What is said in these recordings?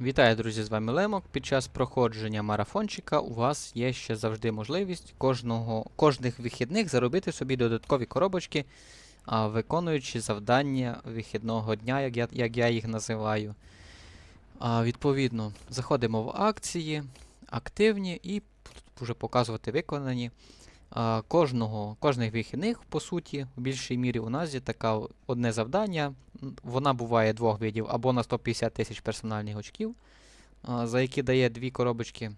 Вітаю, друзі, з вами Лемок. Під час проходження марафончика у вас є ще завжди можливість кожного, кожних вихідних заробити собі додаткові коробочки, виконуючи завдання вихідного дня, як я, як я їх називаю. А, відповідно, заходимо в акції, активні і вже показувати виконані. Кожного, кожних вихідних, по суті, в більшій мірі у нас є таке одне завдання. Вона буває двох видів або на 150 тисяч персональних очків, за які дає дві коробочки.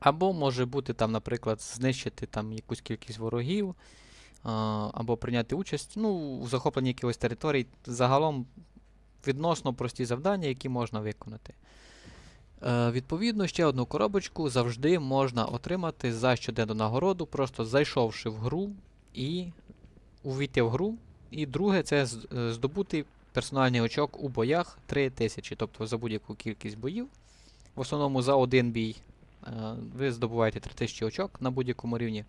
Або може бути там, наприклад, знищити там якусь кількість ворогів, або прийняти участь ну, у захопленні якихось територій. Загалом відносно прості завдання, які можна виконати. Е, відповідно, ще одну коробочку завжди можна отримати за щоденну нагороду, просто зайшовши в гру і увійти в гру. І друге це е, здобути персональний очок у боях 3000, тобто за будь-яку кількість боїв. В основному за один бій е, ви здобуваєте 3000 очок на будь-якому рівні,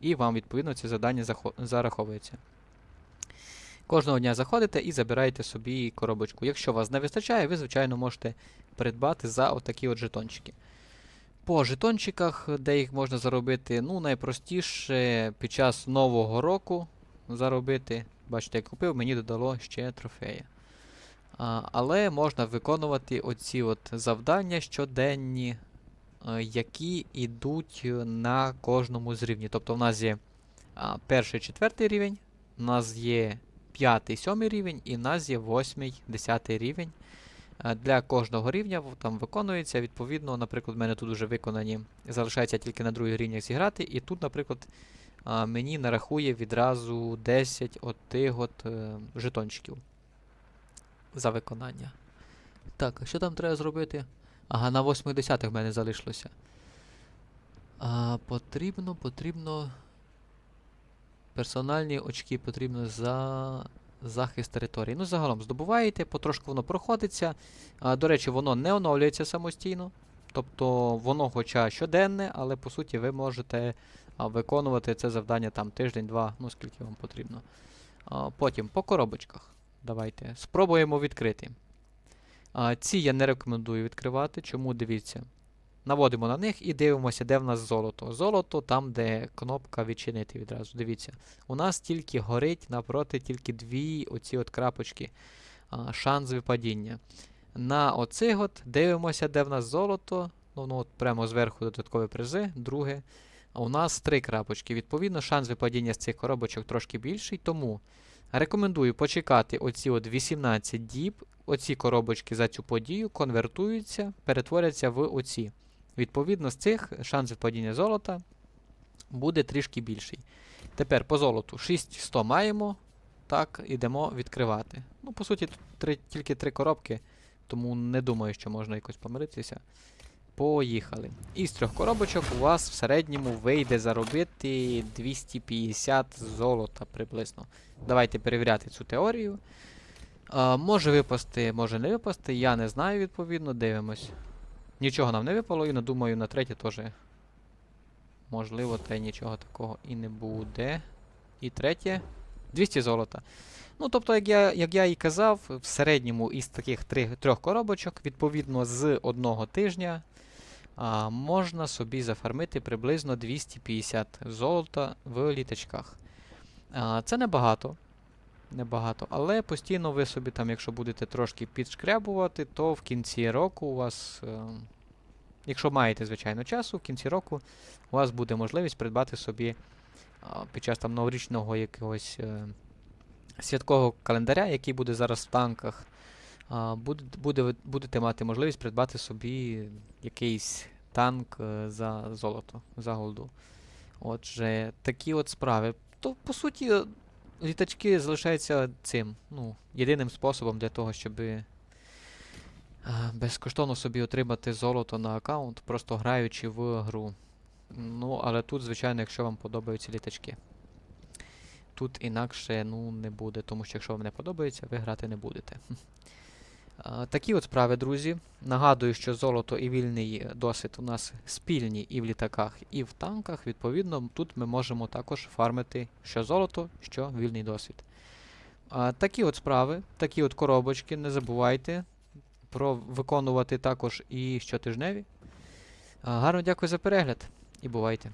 і вам відповідно це завдання зараховується. Кожного дня заходите і забираєте собі коробочку. Якщо вас не вистачає, ви, звичайно, можете придбати за отакі от жетончики. По жетончиках, де їх можна заробити, ну, найпростіше під час Нового року заробити. Бачите, я купив, мені додало ще трофеї. А, але можна виконувати оці от завдання щоденні, е, які йдуть на кожному з рівнів. Тобто в нас є перший, четвертий рівень, у нас є п'ятий, сьомий рівень, і в нас є восьмий, десятий рівень. Для кожного рівня там виконується, відповідно, наприклад, в мене тут вже виконані, залишається тільки на других рівнях зіграти, і тут, наприклад, мені нарахує відразу 10 отих от е, жетончиків за виконання. Так, а що там треба зробити? Ага, на 8 в мене залишилося. А, потрібно, потрібно. Персональні очки потрібно за захист території. Ну, загалом здобуваєте, потрошку воно проходиться. До речі, воно не оновлюється самостійно. Тобто воно хоча щоденне, але по суті ви можете виконувати це завдання там тиждень-два, ну скільки вам потрібно. Потім по коробочках. Давайте спробуємо відкрити. Ці я не рекомендую відкривати. Чому дивіться? Наводимо на них і дивимося, де в нас золото. Золото там, де кнопка відчинити відразу. Дивіться. У нас тільки горить напроти тільки дві оці от крапочки. А, шанс випадіння. На оцих от дивимося, де в нас золото. Ну, ну от прямо зверху додаткові призи. Друге. А у нас три крапочки. Відповідно, шанс випадіння з цих коробочок трошки більший. Тому рекомендую почекати оці от 18 діб. Оці коробочки за цю подію конвертуються, перетворяться в оці. Відповідно, з цих шанс випадіння золота буде трішки більший. Тепер по золоту 6100 маємо. Так, ідемо відкривати. Ну, по суті, тут три, тільки три коробки, тому не думаю, що можна якось помиритися. Поїхали. Із трьох коробочок у вас в середньому вийде заробити 250 золота приблизно. Давайте перевіряти цю теорію. А, може випасти, може не випасти, я не знаю, відповідно, дивимось. Нічого нам не випало, і думаю, на третє теж. Можливо, та й нічого такого і не буде. І третє. 200 золота. Ну, тобто, як я, як я і казав, в середньому із таких три, трьох коробочок, відповідно, з одного тижня а, можна собі зафармити приблизно 250 золота в літачках. А, це небагато. Небагато. Але постійно ви собі там, якщо будете трошки підшкрябувати, то в кінці року у вас, е, якщо маєте, звичайно, часу, в кінці року у вас буде можливість придбати собі а, під час там новорічного якогось е, святкового календаря, який буде зараз в танках, буде, буде, будете мати можливість придбати собі якийсь танк е, за золото, за голду. Отже, такі от справи. То, по суті, е, літачки залишаються цим, ну, єдиним способом для того, щоб безкоштовно собі отримати золото на аккаунт, просто граючи в гру. Ну, але тут, звичайно, якщо вам подобаються літачки. Тут інакше ну, не буде, тому що якщо вам не подобається, ви грати не будете. Такі от справи, друзі. Нагадую, що золото і вільний досвід у нас спільні і в літаках, і в танках. Відповідно, тут ми можемо також фармити що золото, що вільний досвід. Такі от справи, такі от коробочки, не забувайте. про виконувати також і щотижневі. Гарно дякую за перегляд і бувайте.